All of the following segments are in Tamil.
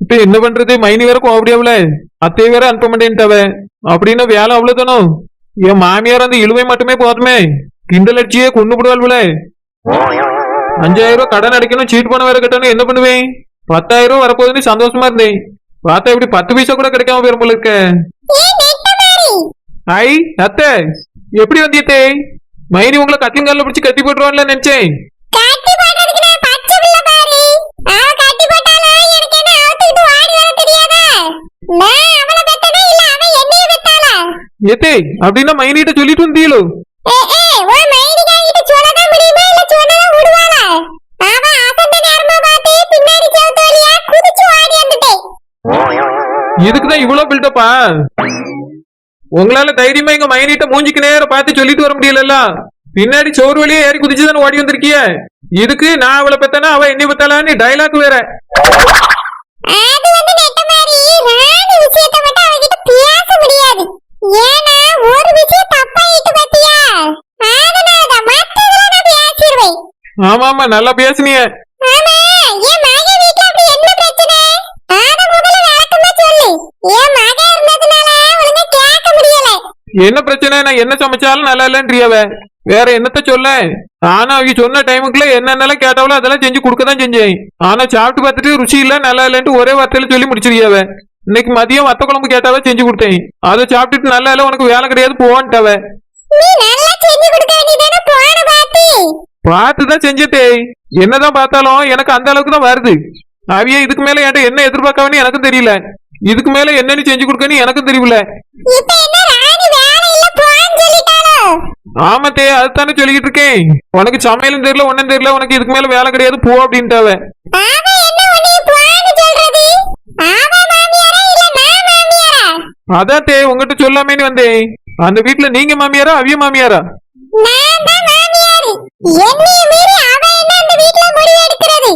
இப்ப என்ன பண்றது மைனி வேற கோபடியாவுல அத்தையை வேற அனுப்ப மாட்டேன்ட்டாவ அப்படின்னு வேலை அவ்வளவுதானோ என் மாமியார் அந்த இழுவை மட்டுமே போதுமே கிண்டல் அடிச்சியே கொண்டு விடுவாள்வுல அஞ்சாயிரம் ரூபாய் கடன் அடைக்கணும் சீட் பணம் வேற கட்டணும் என்ன பண்ணுவேன் பத்தாயிரம் ரூபாய் வரப்போகுதுன்னு சந்தோஷமா இருந்தேன் பார்த்தா இப்படி பத்து பைசா கூட கிடைக்காம போயிரும் போல இருக்க ஐ அத்தை எப்படி வந்தியத்தே? மைனி உங்களை கட்டிங்கால பிடிச்சி கட்டி போட்டுருவான்ல நினைச்சேன். ஏத்தே அப்படின்னா மைனிட்ட சொல்லிட்டு வந்தீங்களோ இதுக்குதான் இவ்வளவு பில்டப்பா உங்களால தைரியமா எங்க மைனிட்ட மூஞ்சிக்கு நேரம் பார்த்து சொல்லிட்டு வர முடியலல்ல? பின்னாடி சோறு வழியே ஏறி குதிச்சுதானே ஓடி வந்திருக்கிய? இதுக்கு நான் அவளை பெத்தனா? அவ என்னை பெத்தாளான்னு டைலாக் வேற. ஆமா ஆமா நல்லா பேசுனிய. ஆமா என் மக வீட்ல அப்படி என்ன பிரச்சனை? அத முதல்ல விளக்கமா சொல்லு. என் மக இருந்ததுனால ஒழுங்கா கேட்க முடியல என்ன பிரச்சனை? நான் என்ன சமைச்சாலும் நல்லா இல்லைன்றியவ வேற என்னத்த சொல்ல? ஆனா அவங்க சொன்ன டைமுக்குள்ள என்னென்னலாம் கேட்டாவளோ அதெல்லாம் செஞ்சு கொடுக்க தான் செஞ்சேன். ஆனா சாப்பிட்டு பார்த்துட்டு ருசி இல்ல நல்லா இல்லைன்ட்டு ஒரே வார்த்தையில சொல்லி முடிச்சிருக்கியாவ இன்னைக்கு மதியம் வத்த குழம்பு கேட்டாவ செஞ்சு கொடுத்தேன். அதை சாப்பிட்டுட்டு நல்லா இல்ல உனக்கு வேலை கிடையாது போன பாத்தி பார்த்துதான் செஞ்சதே. என்னதான் பார்த்தாலும் எனக்கு அந்த அளவுக்கு தான் வருது. அவிய இதுக்கு மேல என்கிட்ட என்ன எதிர்பார்க்கவன்னு எனக்கும் தெரியல. இதுக்கு மேல என்னன்னு செஞ்சு கொடுக்கன்னு எனக்கும் தெரியல இப்ப என்ன ராணி வேலை இல்ல போன்னு சொல்லிட்டாளோ ஆமாத்தே அதுதானே சொல்லிக்கிட்டு இருக்கேன் உனக்கு சமையலும் தெரியல ஒன்னும் தெரியல உனக்கு இதுக்கு மேல வேலை கிடையாது போ அப்படின்ட்டாவ. அதான் தே உங்ககிட்ட சொல்லாமேன்னு வந்தேன். அந்த வீட்டுல நீங்க மாமியாரா அவிய மாமியாரா? நான் தான் மாமியாரு என்னைய மீறி அவ என்ன அந்த வீட்ல முடிவு எடுக்கிறது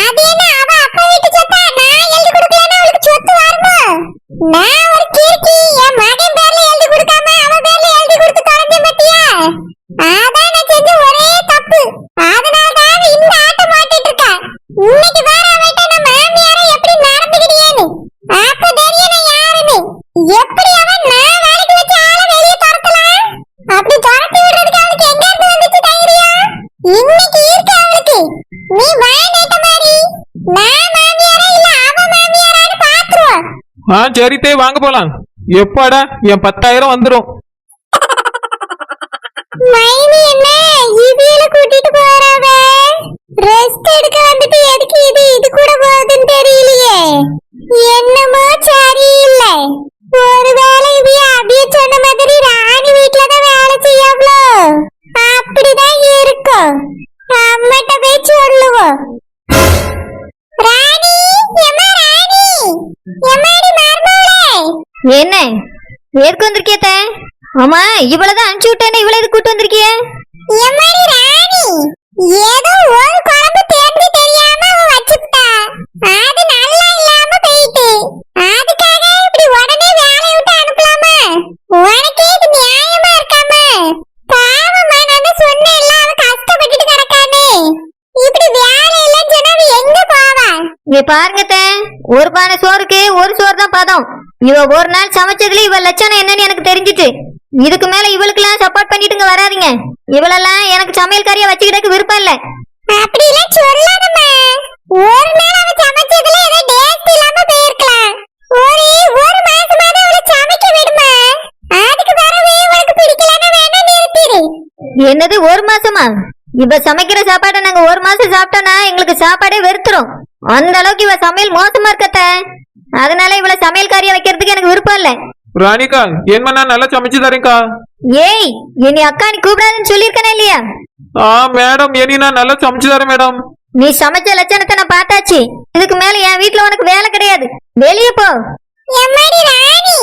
அது என்ன அவ அப்பா வீட்டு சொத்தா நான் எழுதி கொடுக்கலன்னா அவளுக்கு சொத்து வருமா நான் ஒரு கிறுக்கி என் மகன் பேர்ல எழுதி கொடுக்காம அவன் பேர்ல எழுதி கொடுத்து தொலைஞ்சேன் பாத்தியா அதான் நான் செஞ்ச ஒரே தப்பு அதனால தான் அவ இந்த ஆட்டம் மாட்டிட்டு இருக்கா இன்னைக்கு வேற அவட்ட நான் மாமியாரா எப்படி நடந்துக்கிட்டேன்னு அப்ப தெரியும் நான் யாருன்னு எப்படி அவன் நான் வேலைக்கு வச்ச ஆளை வெளியே துரத்தலாம் அப்படி துரத்தி விடுறதுக்கு அவளுக்கு எங்க இருந்து வந்துச்சு தைரியம் இன்னைக்கு இருக்கு அவளுக்கு நீ வாங்கிட்ட மாதிரி நான் மாமியாரா இல்ல அவ மாமியாரான்னு பாத்துருவோம் ஆ சரி தே வாங்க போலாம். எப்பாடா என் பத்தாயிரம் வந்துரும். மைனி என்ன இவியல கூட்டிட்டு போறாவ? ரெஸ்ட் எடுக்க வந்துட்டு எதுக்கு இது? இது கூட போகுதுன்னு தெரியலையே. என்னமோ சரியில்லை. ஒருவேளை இவிய அபிய சொன்ன என்ன? எதுக்கு வந்திருக்கியத்த ஆமா இவ்வளவுதான் அனுப்பிச்சு விட்டேன்னு இவ்வளவு எதுக்கு கூட்டு வந்திருக்கிய? ஏதோ ஒரு குழம்பு தேர்ந்து தெரியாம வச்சுட்டா அது நல்லா இல்லாம போயிட்டு. அதுக்காக இப்படி உடனே வேலையை விட்டு அனுப்பலாமா? உனக்கே இது நியாயமா இருக்காம. பாவமா நான் சொன்னேன்ல அவ கஷ்டப்பட்டுட்டு கிடக்கானே. இப்படி வேலை இல்லைன்னு சொன்னா எங்க போவா? இங்க பாருங்கத்த ஒரு பானை சோறுக்கு ஒரு சோறு தான் பதம். இவ ஒரு நாள் சமைச்சதுல இவ லட்சணம் என்னன்னு எனக்கு தெரிஞ்சிட்டு. இதுக்கு மேல இவளுக்கெல்லாம் சப்போர்ட் பண்ணிட்டு வராதிங்க. வராதீங்க இவளெல்லாம் எனக்கு சமையல் சமையல்காரியா வச்சுக்கிட்டக்கு விருப்பம் இல்ல. அப்படி சொல்லாதம்மா. ஒரு நாள் அவ சமைச்சதுல என்னது ஒரு மாசமா? இவ சமைக்கிற சாப்பாடை நாங்க ஒரு மாசம் சாப்பிட்டோம்னா எங்களுக்கு சாப்பாடே வெறுத்துரும். அந்த அளவுக்கு இவ சமையல் மோசமா இருக்கத்த. அதனால இவள சமையல்காரியா வைக்கிறதுக்கு எனக்கு விருப்பம் இல்ல. ராணிக்கா என்ன நான் நல்லா சமைச்சு தரேன்க்கா? ஏய் என்னை அக்கா நீ கூப்பிடாதுன்னு சொல்லியிருக்கனே இல்லையா? ஆ மேடம் இனி நான் நல்லா சமைச்சு தரேன் மேடம். நீ சமைச்ச லட்சணத்தை நான் பார்த்தாச்சு. இதுக்கு மேல என் வீட்ல உனக்கு வேலை கிடையாது. வெளியே போ. எம்மாடி ராணி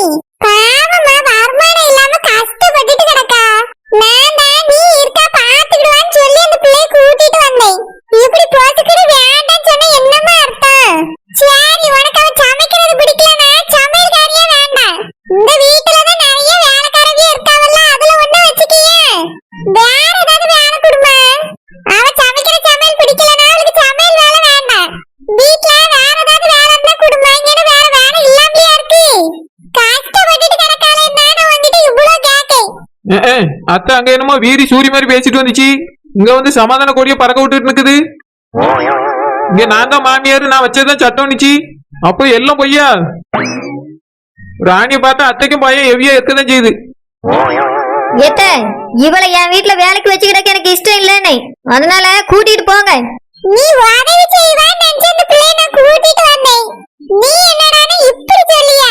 பாவமா. அத்தை அங்க என்னமோ வீரி சூரி மாதிரி பேசிட்டு வந்துச்சு. இங்க வந்து சமாதான கொடிய பறக்க விட்டுட்டு நிக்குது. இங்க நான் தான் மாமியார் நான் வச்சதுதான் சட்டம் நிச்சு அப்போ எல்லாம் பொய்யா? ராணிய பார்த்தா அத்தைக்கும் பையன் எவ்வியா இருக்கதான் செய்யுது எத்த இவளை என் வீட்டுல வேலைக்கு வச்சுக்கிறதுக்கு எனக்கு இஷ்டம் இல்லைன்னு. அதனால கூட்டிட்டு போங்க. நீ உதவி செய்வான்னு நினைச்சு அந்த பிள்ளைய நான் கூட்டிட்டு வந்தேன். நீ என்னடான்னு இப்படி சொல்லியா?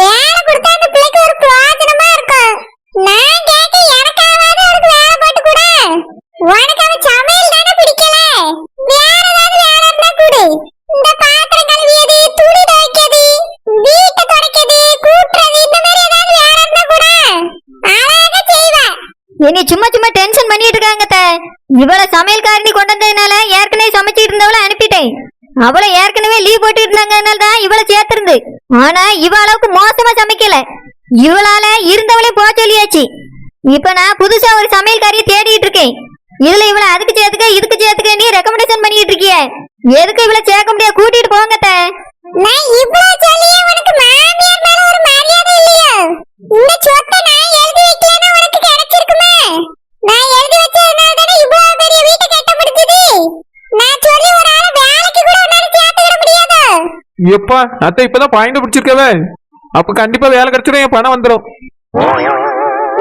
வேலை கொடுத்தா இவளை சமையல்காரணி கொண்டு வந்ததுனால ஏற்கனவே சமைச்சிட்டு இருந்தவளை அனுப்பிட்டேன். அவளை ஏற்கனவே லீவ் போட்டு இருந்தாங்கனால தான் இவளை சேர்த்திருந்து. ஆனா இவ அளவுக்கு மோசமா சமைக்கல. இவளால இருந்தவளே போக சொல்லியாச்சு. இப்ப நான் புதுசா ஒரு சமையல்காரியை தேடிட்டு இருக்கேன். இதுல இவளை அதுக்கு சேர்த்துக்க இதுக்கு சேர்த்துக்க நீ ரெக்கமெண்டேஷன் பண்ணிட்டு இருக்கிய. எதுக்கு இவளை சேர்க்க முடியாது? கூட்டிட்டு போங்க அத்தை. நான் எப்பா அத்தை இப்பதான் பாயிண்ட் பிடிச்சிருக்கவே. அப்ப கண்டிப்பா வேலை கிடைச்சிடும் என் பணம் வந்துடும்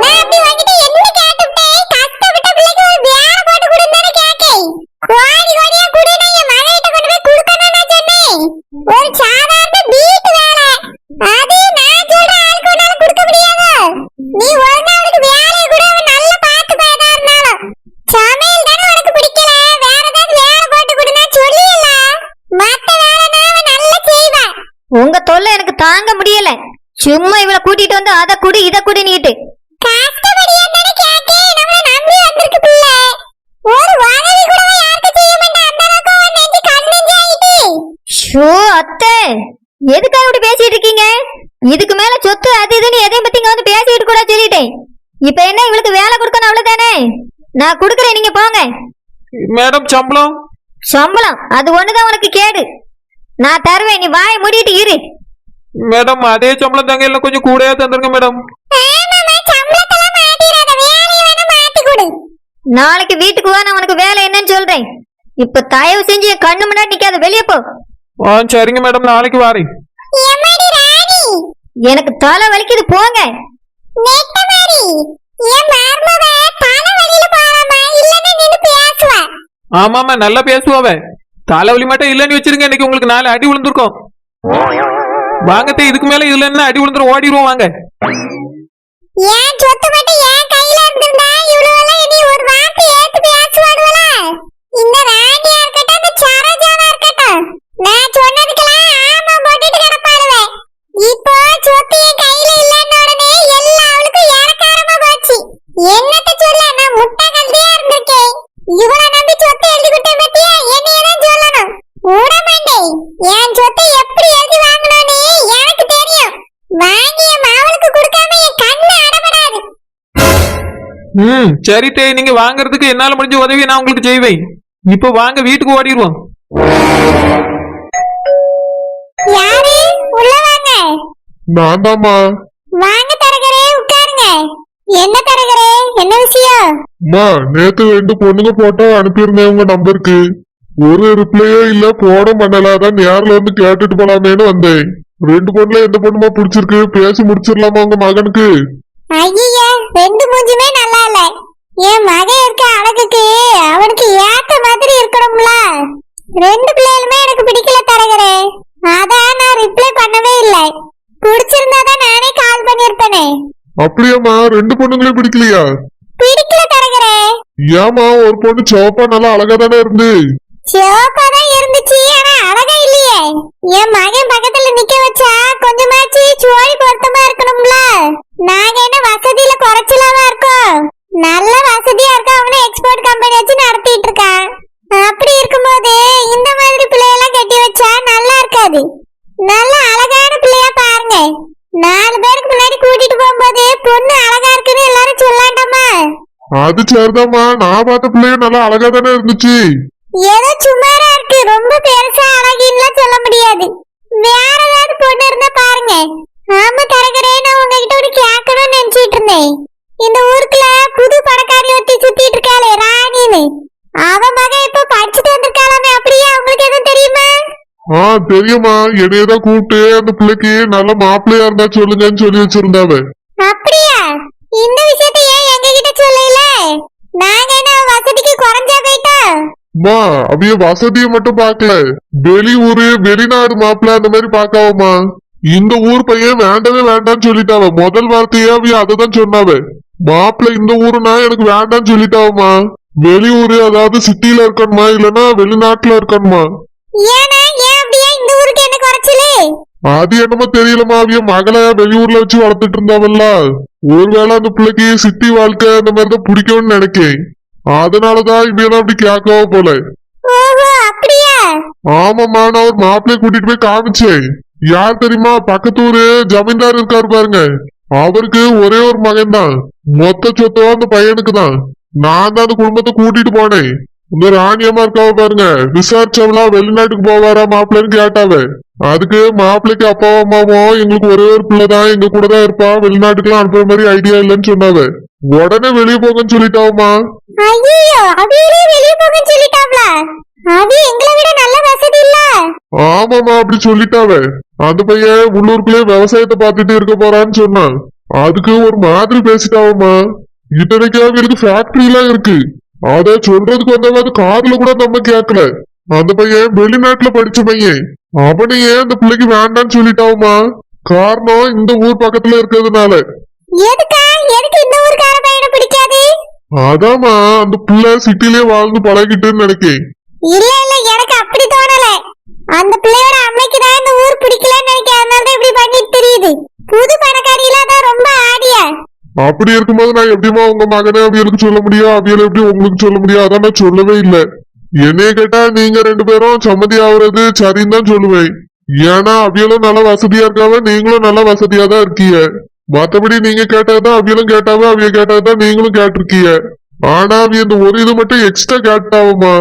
நான் அப்படி வாங்கிட்டு என்ன கேட்டுட்டேன் கஷ்டப்பட்ட பிள்ளைக்கு ஒரு வேலை போட்டு கொடுன்னு கேட்டேன் கோடி கோடியா குடுன்னு என் மகளிட்ட கொண்டு போய் கொடுக்கணும்னு நான் சொன்னேன் ஒரு சாதாரண வீட்டு வேலை அது நான் சொல்ற ஆளுக்கு உன்னால கொடுக்க முடியாது நீ ஒரு நாளுக்கு வேலையை கூட அவன் நல்லா பார்த்து பயதா இருந்தாலும் சமையல் தானே உனக்கு பிடிக்கல வேற ஏதாவது வேலை போட்டு கொடுனா சொல்லியல மத்த வேலைனா அவன் நல்லா செய்வான் உங்க தொல்லை எனக்கு தாங்க முடியல சும்மா இவளை கூட்டிட்டு வந்து அதை குடி இதை குடி நீட்டு கஷ்டப்படி என்னன்னு கேட்டே நம்மள நம்பி வந்திருக்கு பிள்ளை ஒரு உதவி கூட யாருக்கு செய்ய மாட்டேன் அந்த அளவுக்கு அவன் நெஞ்சு கண்ணெஞ்சாயிட்டு ஷோ அத்தை எதுக்காக இப்படி பேசிட்டு இருக்கீங்க இதுக்கு மேல சொத்து அது இதுன்னு எதையும் பத்தி இங்க வந்து பேசிட்டு கூட சொல்லிட்டேன் இப்ப என்ன இவளுக்கு வேலை கொடுக்கணும் அவ்வளவுதானே நான் கொடுக்குறேன் நீங்க போங்க. மேடம் சம்பளம்? சம்பளம்? அது ஒண்ணுதான் உனக்கு கேடு. நான் தருவேன் நீ வாயை மூடிட்டு இரு. மேடம் அதே சம்பளம் தாங்க எல்லாம் கொஞ்சம் கூடயா தந்துருங்க மேடம். நாளைக்கு வீட்டுக்கு வா நான் உனக்கு வேலை என்னன்னு சொல்றேன். இப்ப தயவு செஞ்சு என் கண்ணு முன்னாடி நிக்காத. வெளியே போ. ஆ சரிங்க மேடம். நாளைக்கு வாரேன். எனக்கு தலை வலிக்குது போங்க. நெட்ட மாதிரி என் மருமவ தலை பேசுவா ஆமாமா நல்லா பேசுவாவ. தலைவலி மட்டும் இல்லைன்னு வச்சிருங்க இன்னைக்கு உங்களுக்கு நாலு அடி விழுந்திருக்கும். வாங்கத்தே இதுக்கு மேல இதுல என்ன அடி விழுந்துரும்? ஓடிடுவோம் வாங்க. ஏன் சொத்து மட்டும் என் கையில இருந்திருந்தா இவ்வளவு தே நீங்க வாங்குறதுக்கு என்னால முடிஞ்ச உதவி நான் உங்களுக்கு செய்வேன். இப்போ வாங்க வீட்டுக்கு ஓடிடுவோம். யாரு? உள்ள வாங்க. நான் தாம்மா வாங்க தரகரே உட்காருங்க. என்ன தரகரே? என்ன விஷயம்? அம்மா நேத்து ரெண்டு பொண்ணுங்க போட்டோ அனுப்பியிருந்தேன் உங்க நம்பருக்கு ஒரு ரிப்ளையே இல்ல போட பண்ணலாதான் நேர்ல வந்து கேட்டுட்டு போலாமேன்னு வந்தேன். ரெண்டு பொண்ணுல எந்த பொண்ணுமா பிடிச்சிருக்கு? பேசி முடிச்சிடலாமா உங்க மகனுக்கு? ஐயா ரெண்டு மூஞ்சுமே நல்லா இல்ல என் மகன் இருக்க அழகுக்கு அவனுக்கு ஏத்த மாதிரி இருக்கணும்ல ரெண்டு பிள்ளைகளுமே எனக்கு பிடிக்கல தரகரே அதான் நான் ரிப்ளை பண்ணவே இல்லை பிடிச்சிருந்தாதான் நானே கால் பண்ணிருப்பேனே அப்படியாம்மா ரெண்டு பொண்ணுங்களையும் பிடிக்கலையா? பிடிக்கல தரகரே. ஏமா ஒரு பொண்ணு சிவப்பா நல்லா அழகா தானே இருந்து? சிவப்பாதான் இருந்துச்சு ஆனா அழகா இல்லையே. என் மகன் பக்கத்துல நிக்க வச்சா கொஞ்சமாச்சு சோழி பொருத்தமா இருக்கணும்ல. நாங்க என்ன வசதியில குறைச்சலாவா இருக்கோம் நல்ல வசதியா இருக்க அவனே எக்ஸ்போர்ட் கம்பெனி வச்சு நடத்திட்டு இருக்கான் அப்படி இருக்கும்போது இந்த மாதிரி பிள்ளையெல்லாம் கட்டி வச்சா நல்லா இருக்காது நல்ல அழகான பிள்ளையா பாருங்க நாலு பேருக்கு முன்னாடி கூட்டிட்டு போகும்போது பொண்ணு அழகா இருக்குன்னு எல்லாரும் சொல்லாண்டாமா அது சரிதாம்மா. நான் பார்த்த பிள்ளைய நல்லா அழகா தானே இருந்துச்சு. ஏதோ சுமாரா இருக்கு. ரொம்ப பெருசா அழகின்லாம் சொல்ல முடியாது. வேற ஏதாவது பொண்ணு இருந்தா பாருங்க. ஆமா தரகரே நான் உங்ககிட்ட ஒரு கேட்கணும்னு நினைச்சிட்டு இருந்தேன். இந்த ஊருக்குள்ள புது பணக்காரி ஒருத்தி சுத்திட்டு இருக்காளே ராணின்னு. அவ மகன் இப்ப படிச்சுட்டு வந்திருக்காளாமே அப்படியே உங்களுக்கு எதுவும் தெரியுமா? ஆ தெரியுமா என்னையதான் கூப்பிட்டு அந்த பிள்ளைக்கு நல்ல மாப்பிள்ளையா இருந்தா சொல்லுங்கன்னு சொல்லி வச்சிருந்தாவ. அப்படியா? இந்த விஷயத்தை ஏன் எங்க கிட்ட சொல்லல? நாங்க என்ன வசதிக்கு குறைஞ்சா போயிட்டோம் அம்மா அவிய வசதியை மட்டும் பார்க்கல வெளியூரு வெளிநாடு மாப்பிள்ளை அந்த மாதிரி பார்க்காவம்மா இந்த ஊர் பையன் வேண்டவே வேண்டாம்னு சொல்லிட்டாவ. முதல் வார்த்தையே அவிய அததான் சொன்னாவ. மாப்பிள்ளை இந்த ஊருனா எனக்கு வேண்டாம்னு சொல்லிட்டாவம்மா. வெளியூரு அதாவது சிட்டில இருக்கணுமா இல்லனா வெளிநாட்டுல இருக்கணுமா? ஏன்னா ஏன் அப்படியே? இந்த ஊருக்கு என்ன குறைச்சலு? அது என்னமோ தெரியலமா அவிய மகளை வெளியூர்ல வச்சு வளர்த்துட்டு இருந்தாவல்ல ஒருவேளை அந்த பிள்ளைக்கு சிட்டி வாழ்க்கை அந்த மாதிரிதான் பிடிக்கும்னு நினைக்கேன். அதனாலதான் இவன் அப்படி கேட்கவோ போல. ஆமாம்மா நான் ஒரு மாப்பிள்ளைய கூட்டிட்டு போய் காமிச்சேன். யார் தெரியுமா பக்கத்து ஊரு ஜமீன்தார் இருக்காரு பாருங்க. அவருக்கு ஒரே ஒரு மகன் தான் மொத்த சொத்தோ அந்த பையனுக்கு தான் நான் தான் அந்த குடும்பத்தை கூட்டிட்டு போனேன். இந்த ராணியம்மா இருக்காவ பாருங்க. விசாரிச்சவளா வெளிநாட்டுக்கு போவாரா மாப்பிள்ளைன்னு கேட்டாவ. அதுக்கு மாப்பிள்ளைக்கு அப்பாவும் அம்மாவும் எங்களுக்கு ஒரே ஒரு பிள்ளை தான் எங்க கூட தான் இருப்பா. வெளிநாட்டுக்குலாம் அனுப்புற மாதிரி ஐடியா இல்லைன்னு சொன்னாவ. உடனே வெளியே போங்கன்னு இல்ல. ஆமாமா அப்படி சொல்லிட்டாவ. அந்த பையன் உள்ளூருக்குள்ளே விவசாயத்தை பார்த்துட்டு இருக்க போறான்னு சொன்னான். அதுக்கு ஒரு மாதிரி பேசிட்டாவம்மா இத்தனைக்கு அவங்களுக்கு ஃபேக்டரி எல்லாம் இருக்கு. அத சொல்றதுக்கு வந்தவாது காதுல கூட நம்ம கேட்கல அந்த பையன் வெளிநாட்டுல படிச்ச பையன். அவனை ஏன் அந்த பிள்ளைக்கு வேண்டாம்னு சொல்லிட்டாவம்மா காரணம் இந்த ஊர் பக்கத்துல இருக்கிறதுனால. அதாம்மா அந்த பிள்ளை சிட்டிலே வாழ்ந்து பழகிட்டுன்னு நினைக்கேன். இல்ல இல்ல எனக்கு அப்படி தோணல. அந்த பிள்ளையோட அம்மைக்கு தான் இந்த ஊர் பிடிக்கலன்னு நினைக்கிறேன் அதனால தான் இப்படி பண்ணிட்டு தெரியுது. புது அப்படி இருக்கும்போது நான் எப்படிமா உங்க மகனே அவியலுக்கு சொல்ல முடியும்? அவியல் எப்படி உங்களுக்கு சொல்ல முடியும்? அதான் நான் சொல்லவே இல்லை. என்னைய கேட்டா நீங்க ரெண்டு பேரும் சம்மதி ஆகுறது சரின்னு தான் சொல்லுவேன். ஏன்னா அவியலும் நல்ல வசதியா இருக்காவ நீங்களும் நல்ல வசதியா தான் இருக்கீங்க. மத்தபடி நீங்க கேட்டதுதான் அவியலும் கேட்டாவ அவிய கேட்டதுதான் நீங்களும் கேட்டிருக்கீங்க. ஆனா அவிய இந்த ஒரு இது மட்டும் எக்ஸ்ட்ரா கேட்டாவமா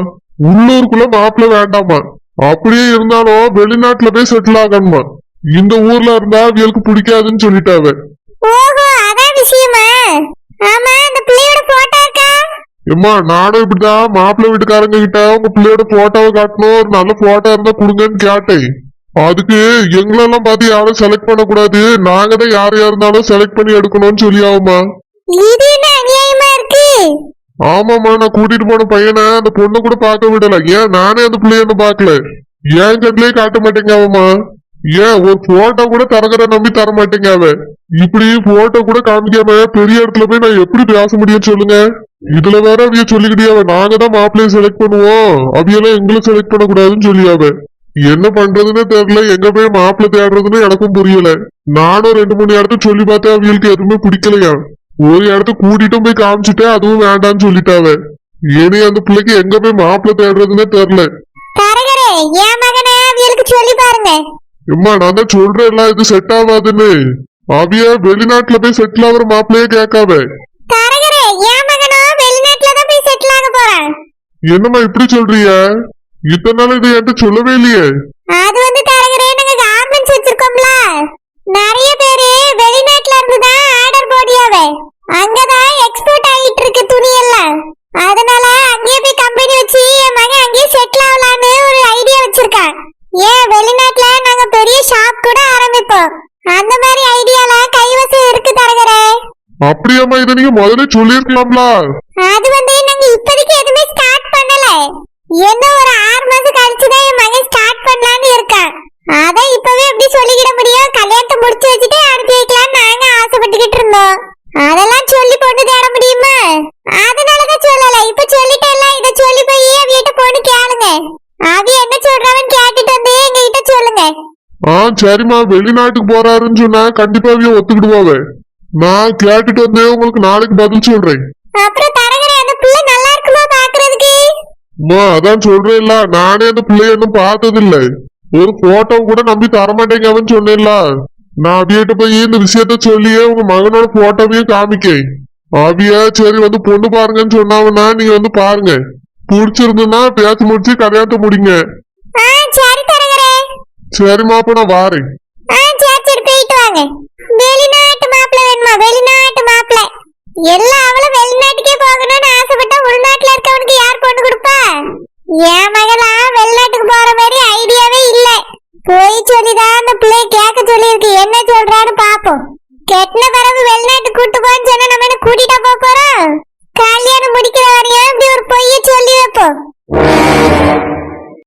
உள்ளூருக்குள்ள மாப்பிள்ள வேண்டாமா அப்படியே இருந்தாலும் வெளிநாட்டுல போய் செட்டில் ஆகணுமா இந்த ஊர்ல இருந்தா அவியலுக்கு பிடிக்காதுன்னு சொல்லிட்டாவே. விஷயமா? ஆமா அந்த பிள்ளையோட போட்டோ இருக்கா எம்மா நானும் இப்படிதான் மாப்பிள்ளை வீட்டுக்காரங்க கிட்ட உங்க பிள்ளையோட போட்டோவை காட்டணும். ஒரு நல்ல போட்டோ இருந்தா கொடுங்கன்னு கேட்டேன். அதுக்கு எங்களெல்லாம் பார்த்து யாரும் செலக்ட் பண்ணக்கூடாது. நாங்க தான் யார் இருந்தாலும் செலக்ட் பண்ணி எடுக்கணும்னு சொல்லியாவுமா இது என்ன அநியாயமா இருக்கு? ஆமாம்மா நான் கூட்டிட்டு போன பையனை அந்த பொண்ணை கூட பார்க்க விடல. ஏன் நானே அந்த பிள்ளைய பார்க்கல. ஏன் கண்ணிலே காட்ட மாட்டேங்க அவமா ஏன் ஒரு போட்டோ கூட தரகரை நம்பி தர மாட்டேங்க அவ இப்படி போட்டோ கூட காமிக்காம பெரிய இடத்துல போய் நான் எப்படி பேச முடியும் சொல்லுங்க? இதுல வேற அவிய சொல்லிக்கிட்டே நாங்க தான் மாப்பிள்ளைய செலக்ட் பண்ணுவோம். அவியெல்லாம் எங்களை செலக்ட் பண்ணக்கூடாதுன்னு சொல்லியாவ என்ன பண்றதுன்னு தெரியல. எங்க போய் மாப்பிள்ளை தேடுறதுன்னு எனக்கும் புரியல. நானும் ரெண்டு மூணு இடத்த சொல்லி பார்த்தேன் அவியலுக்கு. எதுவுமே பிடிக்கலையா? ஒரு இடத்த கூட்டிட்டும் போய் காமிச்சிட்டேன். அதுவும் வேண்டாம்னு சொல்லிட்டாவ இனி அந்த பிள்ளைக்கு எங்க போய் மாப்பிள்ளை தேடுறதுன்னே தெரியல. தரகரே என் மகனை சொல்லி பாருங்க. எம்மா நான் தான் சொல்றேன்ல இது செட் ஆகாதுன்னு. அவிய வெளிநாட்டுல போய் செட்டில் ஆகுற மாப்பிள்ளையே போறான். என்னம்மா இப்படி சொல்றீங்க? இத்தனை நாள் இது என்கிட்ட சொல்லவே இல்லையே. அது வந்து தரகரே நாங்க கார்மெண்ட்ஸ் வச்சிருக்கோம்ல. நிறைய பேரு வெளிநாட்டுல இருந்து தான் ஆர்டர் போடியாவே அங்கதான் எக்ஸ்போர்ட் ஆகிட்டு இருக்கு துணி எல்லாம் அதனால அங்கேயே போய் கம்பெனி வச்சு என் மகன் அங்கேயே செட்டில் ஆகலான்னு ஒரு ஐடியா வச்சிருக்கான். ஏன் வெளிநாட்டுல நாங்க பெரிய ஷாப் கூட ஆரம்பிப்போம் அந்த மாதிரி ஐடியால கைவசம் இருக்கு தரகரே அப்படியாம்மா இதை நீங்க முதல்ல சொல்லியிருக்கலாம்ல. அது வந்து நாங்க இப்போதைக்கு எதுவுமே ஸ்டார்ட் பண்ணல. இன்னும் ஒரு ஆறு மாசம் கழிச்சு தான் என் மகன் ஸ்டார்ட் பண்ணலாம்னு இருக்கான். அதான் இப்பவே எப்படி சொல்லிக்கிட முடியும். கல்யாணத்தை முடிச்சு வச்சுட்டு அனுப்பி வைக்கலாம்னு நாங்க ஆசைப்பட்டுக்கிட்டு இருந்தோம். அதெல்லாம் சொல்லி பொண்ணு தேட முடியுமா? அதனாலதான் சொல்லல. இப்ப சொல்லிட்டேன்ல. இத சொல்லி போய் அவியிட்ட பொண்ணு கேளுங்க. அவி என்ன சொல்றாவன்னு கேட்டுட்டு வந்து எங்க கிட்ட சொல்லுங்க. ஆ சரிம்மா. வெளிநாட்டுக்கு போறாருன்னு சொன்னா கண்டிப்பா அவிய ஒத்துக்கிடுவாவ. நான் கேட்டுட்டு வந்து உங்களுக்கு நாளைக்கு பதில் சொல்றேன். அப்புறம் தரகரே அந்த பிள்ளை நல்லா இருக்குமா பாக்குறதுக்கு அம்மா அதான் சொல்றேன்ல. நானே அந்த பிள்ளைய இன்னும் பார்த்தது இல்ல ஒரு போட்டோ கூட நம்பி தரமாட்டேங்க அவன் சொன்னேன்ல. நான் அவியிட்ட போய் இந்த விஷயத்த சொல்லியே உங்க மகனோட போட்டோவையும் காமிக்கேன். அவிய சரி வந்து பொண்ணு பாருங்கன்னு சொன்னாவன்னா நீங்க வந்து பாருங்க. பிடிச்சிருந்துன்னா பேசி முடிச்சு கல்யாணத்தை முடிங்க. சரிம்மா அப்ப நான் வாரேன் ஆ சரி சரி போயிட்டு வாங்க வெளிநாட்டு மாப்பிள்ளை வேணுமா வெளிநாட்டு மாப்பிள்ளை எல்லா அவளும் வெளிநாட்டுக்கே போகணும்னு ஆசைப்பட்டா உள்நாட்டுல இருக்கவனுக்கு யார் பொண்ணு கொடுப்பா? என் மகளா